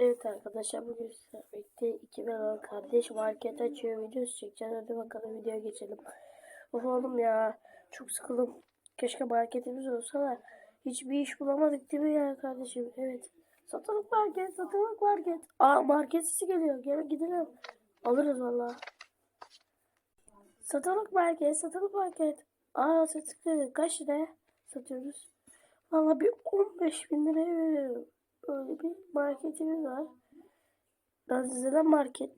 Evet arkadaşlar bugün sizlerle birlikte 2010 kardeş market açıyor videosu çekeceğiz. Hadi bakalım videoya geçelim. Of oğlum ya çok sıkıldım. Keşke marketimiz olsa da hiçbir iş bulamadık değil mi ya kardeşim? Evet. Satılık market, satılık market. Aa market sesi geliyor. Gel gidelim. Alırız valla. Satılık market, satılık market. Aa satılık kaç lira satıyoruz? Valla bir 15 bin liraya veriyorum. Böyle bir marketimiz var. De market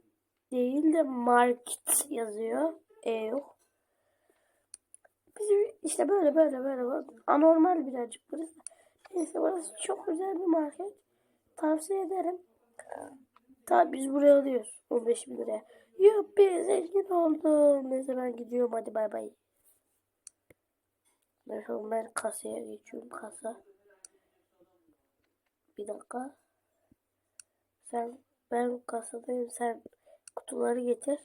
değil de market yazıyor. E yok. Bizim işte böyle böyle böyle. Anormal birazcık burası. Neyse burası çok güzel bir market. Tavsiye ederim. Tabi biz buraya alıyoruz. 15 bin liraya. Yuppi zengin oldum. Neyse ben gidiyorum hadi bay bay. Neyse ben kasaya geçiyorum kasa. Bir dakika. Sen ben kasadayım. Sen kutuları getir.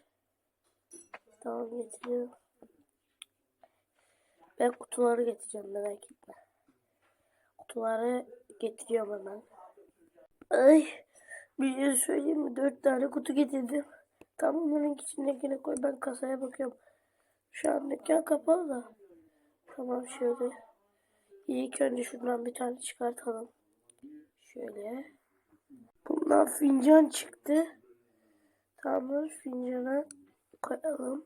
Tamam getiriyorum. Ben kutuları getireceğim merak etme. Kutuları getiriyorum hemen. Ay bir şey söyleyeyim mi? Dört tane kutu getirdim. Tam onların içindekine koy. Ben kasaya bakıyorum. Şu an dükkan kapalı da. Tamam şöyle. İlk önce şuradan bir tane çıkartalım. Şöyle. Bundan fincan çıktı. Tamam fincana koyalım.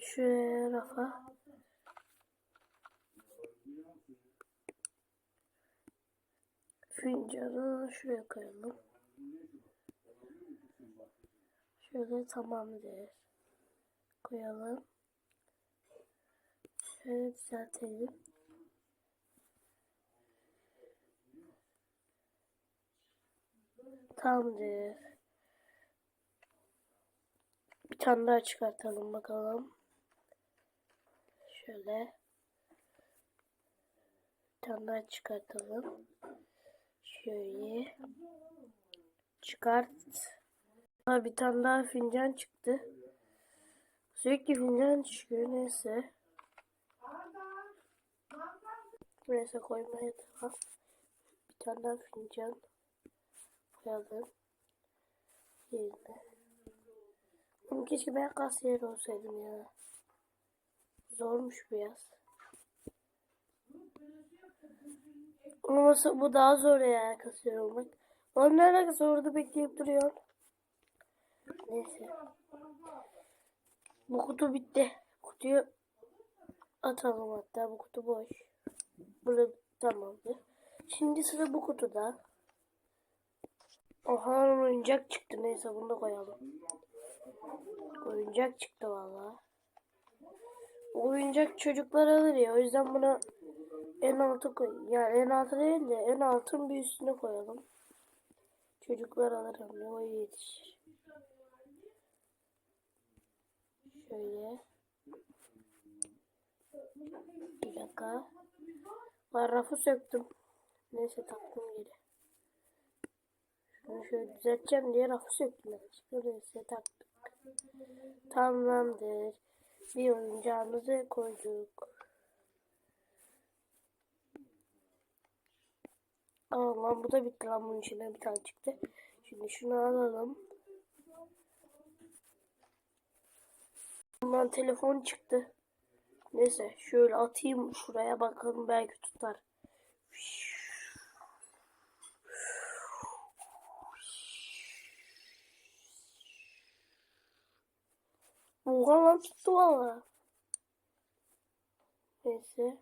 Şuraya rafa. Fincanı şuraya koyalım. Şöyle tamamdır. Koyalım. Şöyle düzeltelim. Tamamdır. Bir tane daha çıkartalım bakalım. Şöyle. Bir tane daha çıkartalım. Şöyle. Çıkart. Ha, bir tane daha fincan çıktı. Sürekli fincan çıkıyor neyse. Neyse koymaya devam. Bir tane daha fincan koyalım. Yerine. Oğlum keşke ben kasiyer olsaydım ya. Zormuş biraz. Olmasa bu daha zor ya kasiyer olmak. Oğlum ne alakası orada bekleyip duruyor. Neyse. Bu kutu bitti. Kutuyu atalım hatta bu kutu boş. Burada tamamdır. Şimdi sıra bu kutuda. Oha oyuncak çıktı. Neyse bunu da koyalım. Oyuncak çıktı valla. Oyuncak çocuklar alır ya. O yüzden bunu en altı koy. Yani en altı değil de en altın bir üstüne koyalım. Çocuklar alır hem de o yetişir. Şöyle. Bir dakika. Ben rafı söktüm. Neyse taktım geri. Şunu şöyle düzelteceğim diye rafı söktüm. Neyse taktık. Tamamdır. Bir oyuncağımızı koyduk. Aa lan bu da bitti lan bunun içinden bir tane çıktı. Şimdi şunu alalım. Bundan telefon çıktı. Neyse şöyle atayım şuraya bakalım belki tutar. Oha lan tuttu valla. Neyse.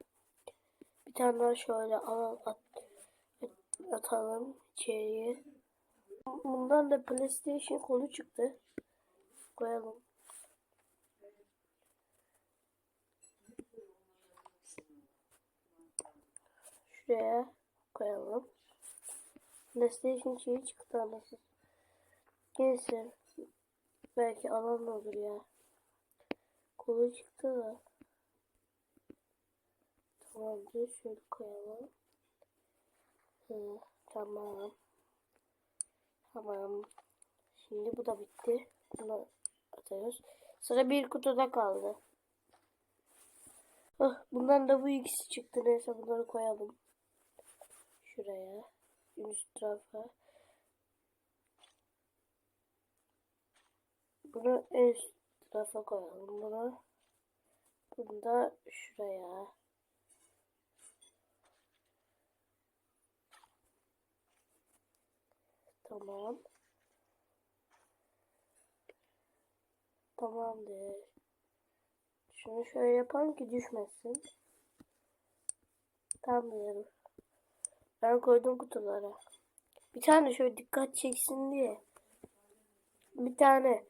Bir tane daha şöyle al, at, atalım içeriye. Bundan da PlayStation kolu çıktı. Koyalım. Şuraya koyalım. PlayStation şeyi çıktı anasını. Neyse. Belki alan olur ya. Kolu çıktı da. Tamamdır. Şöyle koyalım. Hı, tamam. Tamam. Şimdi bu da bitti. Bunu atıyoruz. Sıra bir kutuda kaldı. Hah, bundan da bu ikisi çıktı. Neyse bunları koyalım. Şuraya. üst tarafa. Bunu en üst tarafa koyalım bunu. Bunu da şuraya. Tamam. Tamamdır. Şunu şöyle yapalım ki düşmesin. Tamamdır. Ben koydum kutulara. Bir tane şöyle dikkat çeksin diye. Bir tane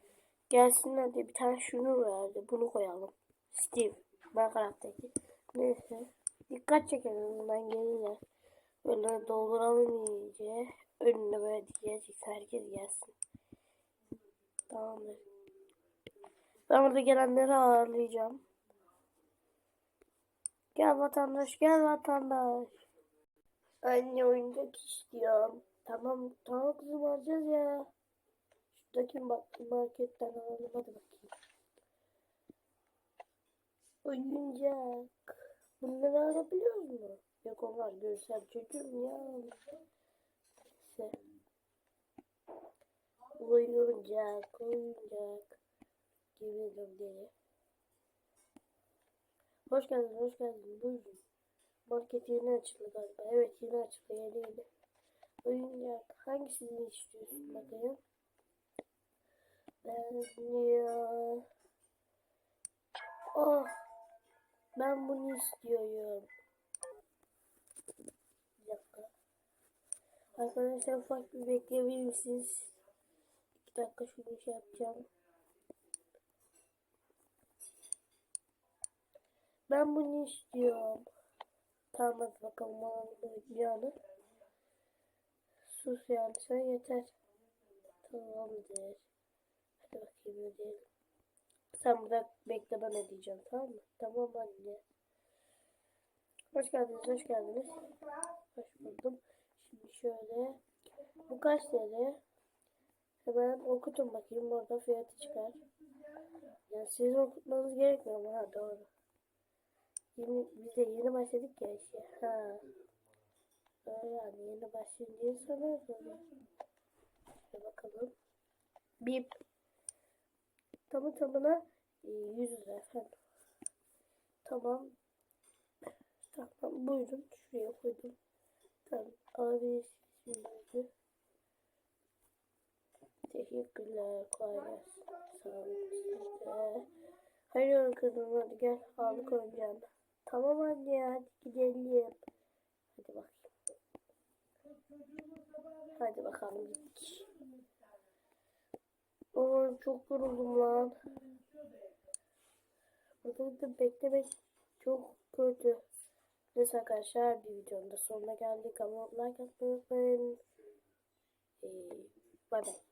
gelsinler diye bir tane şunu verdi. Bunu koyalım. Steve. Minecraft'taki. Neyse. Dikkat çekelim bundan gelirler. Böyle dolduralım iyice. Önüne böyle diyeceğiz. Herkes gelsin. Tamamdır. Ben burada gelenleri ağırlayacağım. Gel vatandaş, gel vatandaş. Anne oyuncak istiyorum. Tamam, tamam kızım alacağız ya. Şuradaki marketten alalım hadi bakayım. Oyuncak. Bunları alabiliyor mu? Yok onlar görsel çocuğum ya. Neyse. Oyuncak, oyuncak. Geliyorum diye. Hoş geldin, hoş geldin. Buyurun. Market yeni açıldı galiba. Evet yeni açıldı, yeni yeni. Oyuncak. Hangisini istiyorsun bakayım? Ya. Oh. Ben bunu istiyorum. Bir dakika. Arkadaşlar ufak bir bekleyebilir misiniz? İki dakika şunu şey yapacağım. Ben bunu istiyorum. Tamam hadi bakalım oyuncağını. Sus yani sen yeter. Tamamdır. Hadi bakayım ödeyelim. Sen burada bekle ben ödeyeceğim tamam mı? Tamam anne. Hoş geldiniz, hoş geldiniz. Hoş buldum. Şimdi şöyle. Bu kaç TL? Hemen okutun bakayım orada fiyatı çıkar. Yani sizin okutmanız gerekmiyor mu? Ha doğru. Yeni, biz de yeni başladık ya işte. Ha. Öyle yani yeni başlayınca onu. Şöyle bakalım. Bip. Tamı tamına e, 100 lira efendim. Tamam. Tamam buyurun. Şuraya koydum. Tamam alabilirsiniz. Teşekkürler. Kolay gelsin. Sağ olun. Hayır kızım hadi gel aldık oyuncağını. Tamam anne hadi gidelim. Hadi bakayım. Hadi bakalım gittik. Oo, çok yoruldum lan. Burada da beklemek çok kötü. Neyse arkadaşlar bir videonun da sonuna geldik ama like atmayı unutmayın. Ee, bye bye.